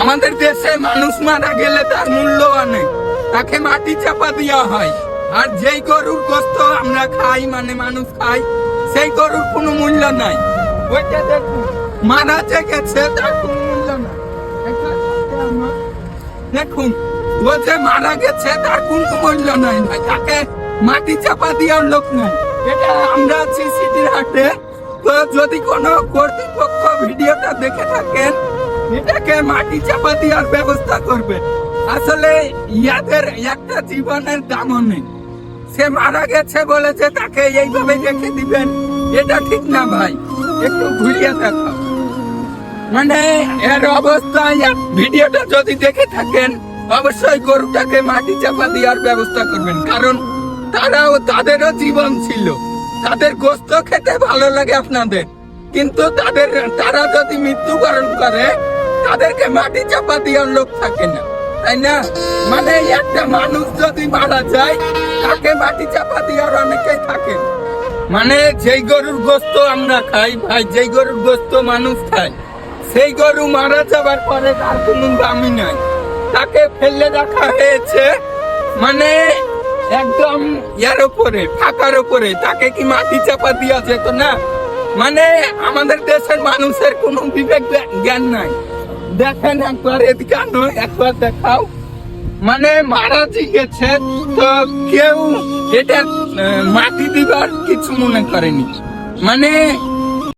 আমাদের দেশে মানুষ মারা গেলে তার মূল্য নেই তাকে মাটি চাপা দেওয়া হয়। আর যেই গরুর গোস্ত আমরা খাই মানে মানুষ খাই সেই গরুর কোনো মূল্য নাই। ওইটা দেখুন, মারা যে গেছে, তার কোনো মূল্য নাই। দেখুন, ও যে মারা গেছে, তার কোনো মূল্য নাই। ভাই তাকে মাটি চাপা দেওয়ার লোক নাই। এটা আমরা আছি সিটির হাটে। তো যদি কোনো কর্তৃপক্ষ ভিডিওটা দেখে থাকেন এটাকে মাটি চাপা দেওয়ার ব্যবস্থা করবে। আসলে ইয়াদের একটা জীবনের দামও নেই। সে মারা গেছে বলেছে তাকে এইভাবে রেখে দিবেন, এটা ঠিক না ভাই। একটু ঘুরিয়ে দেখো। মানে এর অবস্থায় এক ভিডিওটা যদি দেখে থাকেন, অবশ্যই গরুটাকে মাটি চাপা দেওয়ার ব্যবস্থা করবেন। কারণ তারাও, তাদেরও জীবন ছিল। তাদের গোস্ত খেতে ভালো লাগে আপনাদের। কিন্তু তাদের, তারা যদি মৃত্যুবরণ করে তাদেরকে মাটি চাপা দেওয়ার লোক থাকে না, তাই না? মানে একটা মানুষ যদি মারা যায়, তাকে মাটি চাপা দেওয়ার অনেকেই থাকেন। মানে যেই গরুর গোস্ত আমরা খাই, ভাই, যেই গরুর গোস্ত মানুষ খায়, সেই গরু মারা যাবার পরে তার কোনো দামি নাই। তাকে ফেলে রাখা হয়েছে মানে একদম ইয়ার উপরে ফাঁকার উপরে। তাকে কি মাটি চাপা দেওয়া যেত না? মানে আমাদের দেশের মানুষের কোনো বিবেক জ্ঞান নাই। দেখেন একবার এদিকে আনো, একবার দেখাও। মানে মারা গেছে তো কেউ এটা মাটি দিবার কিছু মনে করেনি। মানে